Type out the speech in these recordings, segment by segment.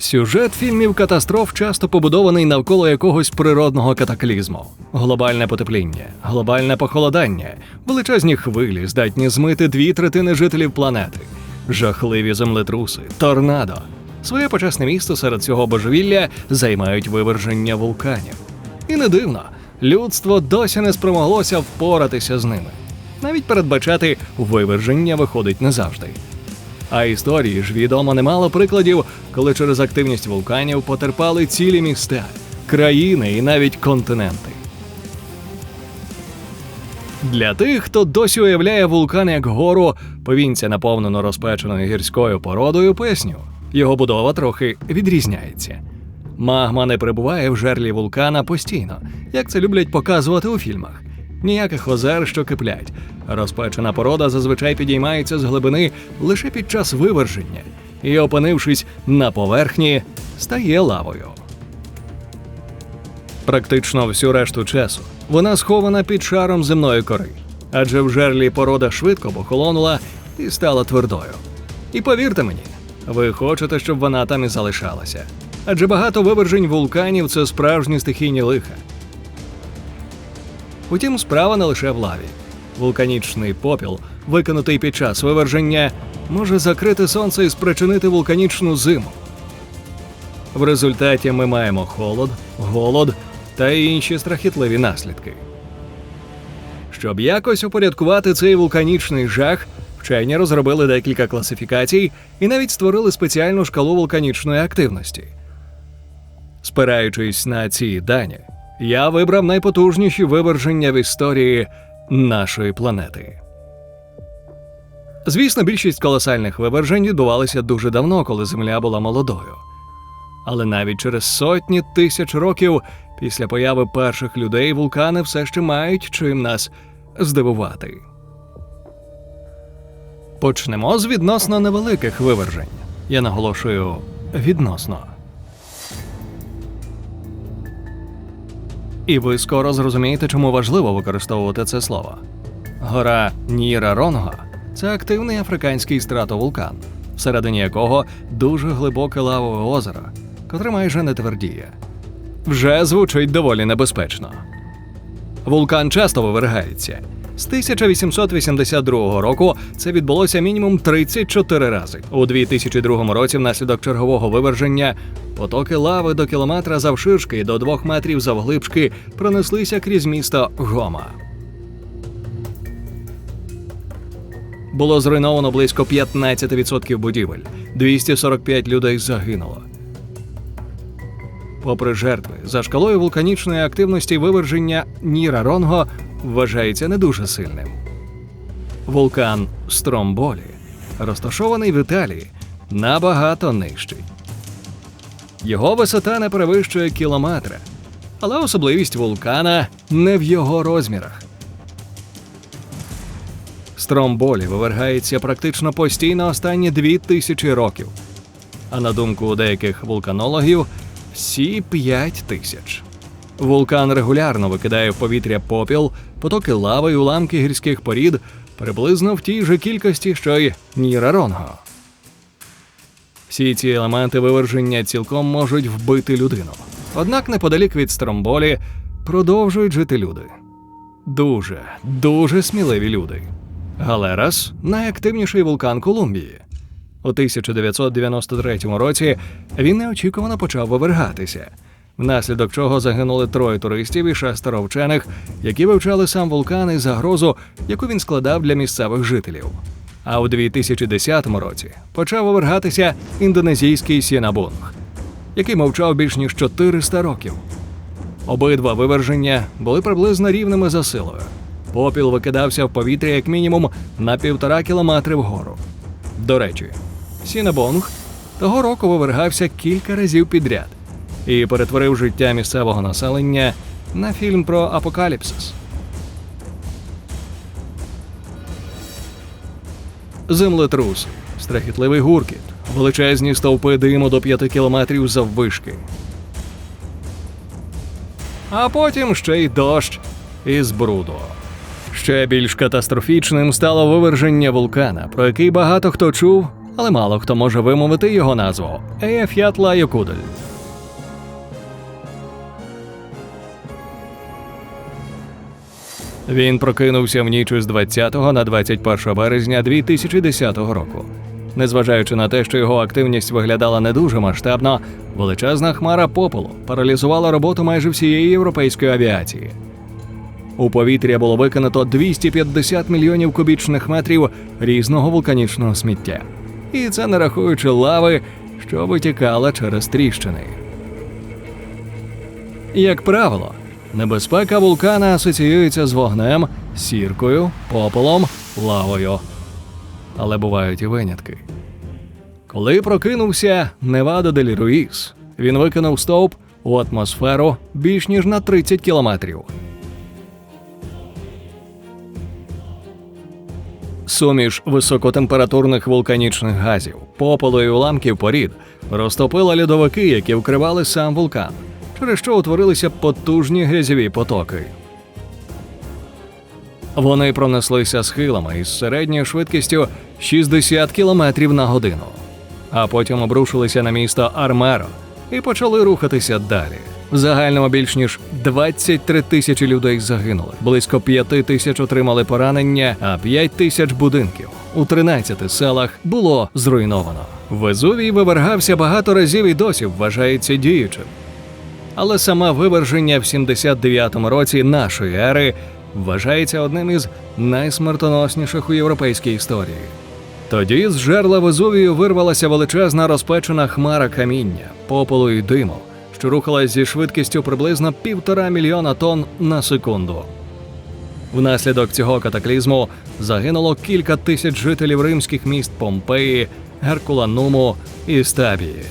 Сюжет фільмів катастроф часто побудований навколо якогось природного катаклізму: глобальне потепління, глобальне похолодання, величезні хвилі, здатні змити дві третини жителів планети, жахливі землетруси, торнадо. Своє почесне місто серед цього божевілля займають виверження вулканів. І не дивно, людство досі не спромоглося впоратися з ними. Навіть передбачати виверження виходить не завжди. А історії ж відомо немало прикладів, коли через активність вулканів потерпали цілі міста, країни і навіть континенти. Для тих, хто досі уявляє вулкан як гору, повінця наповнену розпеченою гірською породою, поясню, його будова трохи відрізняється. Магма не перебуває в жерлі вулкана постійно, як це люблять показувати у фільмах. Ніяких озер, що киплять. Розпечена порода зазвичай підіймається з глибини лише під час виверження і, опинившись на поверхні, стає лавою. Практично всю решту часу вона схована під шаром земної кори, адже в жерлі порода швидко похолонула і стала твердою. І повірте мені, ви хочете, щоб вона там і залишалася. Адже багато вивержень вулканів це справжні стихійні лиха. Утім, справа не лише в лаві. Вулканічний попіл, викинутий під час виверження, може закрити сонце і спричинити вулканічну зиму. В результаті ми маємо холод, голод та інші страхітливі наслідки. Щоб якось упорядкувати цей вулканічний жах, вчені розробили декілька класифікацій і навіть створили спеціальну шкалу вулканічної активності. Спираючись на ці дані, я вибрав найпотужніші виверження в історії нашої планети. Звісно, більшість колосальних вивержень відбувалися дуже давно, коли Земля була молодою. Але навіть через сотні тисяч років після появи перших людей вулкани все ще мають чим нас здивувати. Почнемо з відносно невеликих вивержень. Я наголошую відносно. І ви скоро зрозумієте, чому важливо використовувати це слово. Гора Ніра Ронга це активний африканський стратовулкан, всередині якого дуже глибоке лавове озеро, котре майже не твердіє. Вже звучить доволі небезпечно. Вулкан часто вивергається. З 1882 року це відбулося мінімум 34 рази. У 2002 році, внаслідок чергового виверження, потоки лави до кілометра завширшки до 2 метрів завглибшки пронеслися крізь місто Гома. Було зруйновано близько 15% будівель, 245 людей загинуло. Попри жертви, за шкалою вулканічної активності виверження Ніра Ронго вважається не дуже сильним. Вулкан Стромболі, розташований в Італії, набагато нижчий. Його висота не перевищує кілометра, але особливість вулкана не в його розмірах. Стромболі вивергається практично постійно останні дві тисячі років. А на думку деяких вулканологів, всі п'ять тисяч. Вулкан регулярно викидає в повітря попіл, потоки лави й уламки гірських порід приблизно в тій же кількості, що й Ніра Ронго. Всі ці елементи виверження цілком можуть вбити людину. Однак неподалік від Стромболі продовжують жити люди. Дуже, дуже сміливі люди. Галерас найактивніший вулкан Колумбії. У 1993 році він неочікувано почав вивергатися, внаслідок чого загинули троє туристів і шестеро вчених, які вивчали сам вулкан і загрозу, яку він складав для місцевих жителів. А у 2010 році почав вивергатися індонезійський Сінабунг, який мовчав більш ніж 400 років. Обидва виверження були приблизно рівними за силою. Попіл викидався в повітря як мінімум на півтора кілометри вгору. До речі, Сінабонг того року вивергався кілька разів підряд і перетворив життя місцевого населення на фільм про апокаліпсис. Землетруси, страхітливий гуркіт, величезні стовпи диму до 5 кілометрів заввишки. А потім ще й дощ із бруду. Ще більш катастрофічним стало виверження вулкана, про який багато хто чув, але мало хто може вимовити його назву Ейф'ятла Йокудель. Він прокинувся в ніч із 20 на 21 березня 2010 року. Незважаючи на те, що його активність виглядала не дуже масштабно, величезна хмара попелу паралізувала роботу майже всієї європейської авіації. У повітря було викинуто 250 мільйонів кубічних метрів різного вулканічного сміття. І це не рахуючи лави, що витікала через тріщини. Як правило, небезпека вулкана асоціюється з вогнем, сіркою, попелом, лавою. Але бувають і винятки. Коли прокинувся Невадо дель Руїс, він викинув стовп у атмосферу більш ніж на 30 кілометрів. Суміш високотемпературних вулканічних газів, попелу і уламків порід розтопила льодовики, які вкривали сам вулкан, через що утворилися потужні грязьові потоки. Вони пронеслися схилами із середньою швидкістю 60 км на годину, а потім обрушилися на місто Армеро і почали рухатися далі. В загальному більш ніж 23 тисячі людей загинули, близько 5 тисяч отримали поранення, а 5 тисяч будинків у 13 селах було зруйновано. Везувій вивергався багато разів і досі вважається діючим. Але саме виверження в 79-му році нашої ери вважається одним із найсмертоносніших у європейській історії. Тоді з жерла Везувію вирвалася величезна розпечена хмара каміння, попелу і диму, що рухалась зі швидкістю приблизно півтора мільйона тонн на секунду. Внаслідок цього катаклізму загинуло кілька тисяч жителів римських міст Помпеї, Геркулануму і Стабії.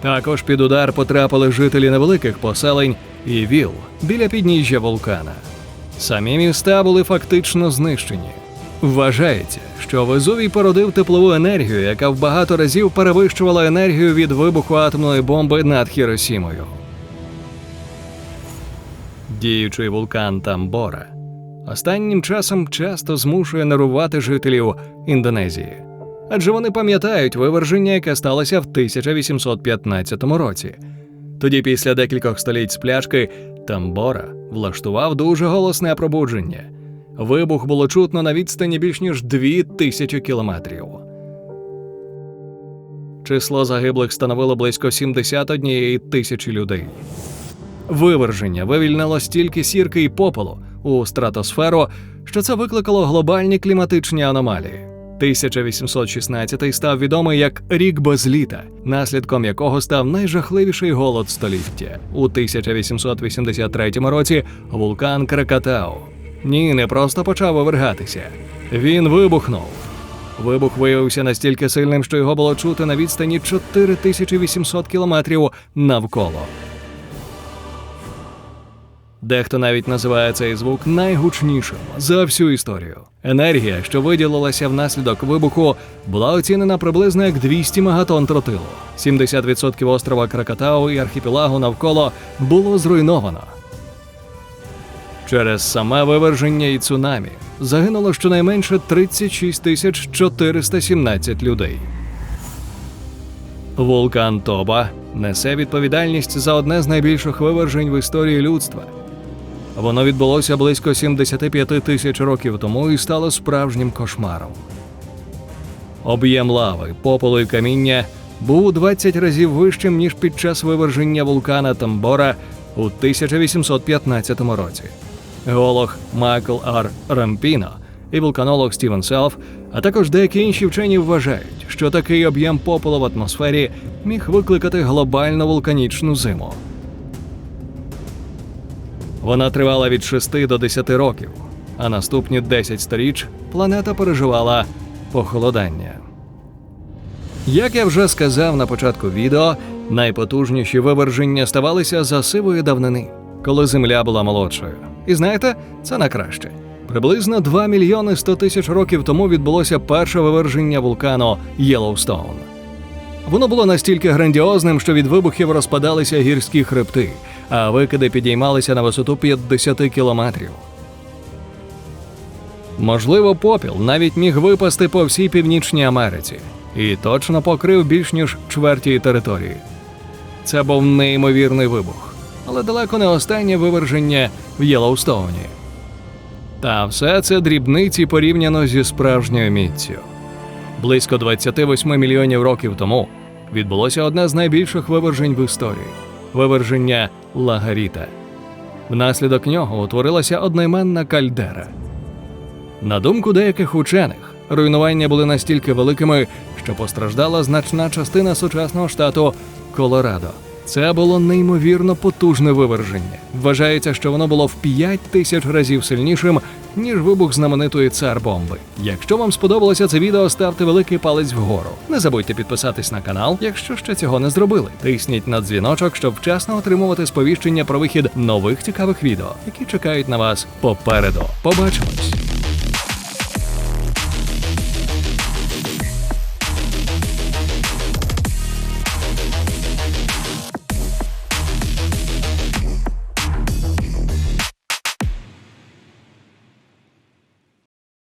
Також під удар потрапили жителі невеликих поселень і віл біля підніжжя вулкана. Самі міста були фактично знищені. Вважається, що Везувій породив теплову енергію, яка в багато разів перевищувала енергію від вибуху атомної бомби над Хіросімою. Діючий вулкан Тамбора останнім часом часто змушує нервувати жителів Індонезії, адже вони пам'ятають виверження, яке сталося в 1815 році. Тоді, після декількох століть сплячки, Тамбора влаштував дуже голосне пробудження. Вибух було чутно на відстані більш ніж дві тисячі кілометрів. Число загиблих становило близько 71 тисячі людей. Виверження вивільнило стільки сірки і попелу у стратосферу, що це викликало глобальні кліматичні аномалії. 1816 став відомий як рік без літа, наслідком якого став найжахливіший голод століття. У 1883 році вулкан Кракатау. Ні, не просто почав вивергатися. Він вибухнув. Вибух виявився настільки сильним, що його було чути на відстані 4800 кілометрів навколо. Дехто навіть називає цей звук найгучнішим за всю історію. Енергія, що виділилася внаслідок вибуху, була оцінена приблизно як 200 мегатон тротилу. 70% острова Кракатау і архіпелагу навколо було зруйновано. Через саме виверження і цунамі загинуло щонайменше 36 тисяч 417 людей. Вулкан Тоба несе відповідальність за одне з найбільших вивержень в історії людства. Воно відбулося близько 75 тисяч років тому і стало справжнім кошмаром. Об'єм лави, попелу і каміння був у 20 разів вищим, ніж під час виверження вулкана Тамбора у 1815 році. Геолог Майкл Ар Рампіно і вулканолог Стівен Селф, а також деякі інші вчені вважають, що такий об'єм попелу в атмосфері міг викликати глобальну вулканічну зиму. Вона тривала від 6 до 10 років, а наступні 10 сторіч планета переживала похолодання. Як я вже сказав на початку відео, найпотужніші виверження ставалися за сивої давнини, коли Земля була молодшою. І знаєте, це на краще. Приблизно 2 мільйони 100 тисяч років тому відбулося перше виверження вулкану Єлоустоун. Воно було настільки грандіозним, що від вибухів розпадалися гірські хребти, а викиди підіймалися на висоту 50 кілометрів. Можливо, попіл навіть міг випасти по всій північній Америці і точно покрив більш ніж чверть території. Це був неймовірний вибух, але далеко не останнє виверження в Єлоустоуні. Та все це дрібниці порівняно зі справжньою міццю. Близько 28 мільйонів років тому відбулося одне з найбільших вивержень в історії виверження Лагаріта. Внаслідок нього утворилася одноіменна кальдера. На думку деяких учених, руйнування були настільки великими, що постраждала значна частина сучасного штату Колорадо. Це було неймовірно потужне виверження. Вважається, що воно було в 5 тисяч разів сильнішим, ніж вибух знаменитої цар-бомби. Якщо вам сподобалося це відео, ставте великий палець вгору. Не забудьте підписатись на канал, якщо ще цього не зробили. Тисніть на дзвіночок, щоб вчасно отримувати сповіщення про вихід нових цікавих відео, які чекають на вас попереду. Побачимось!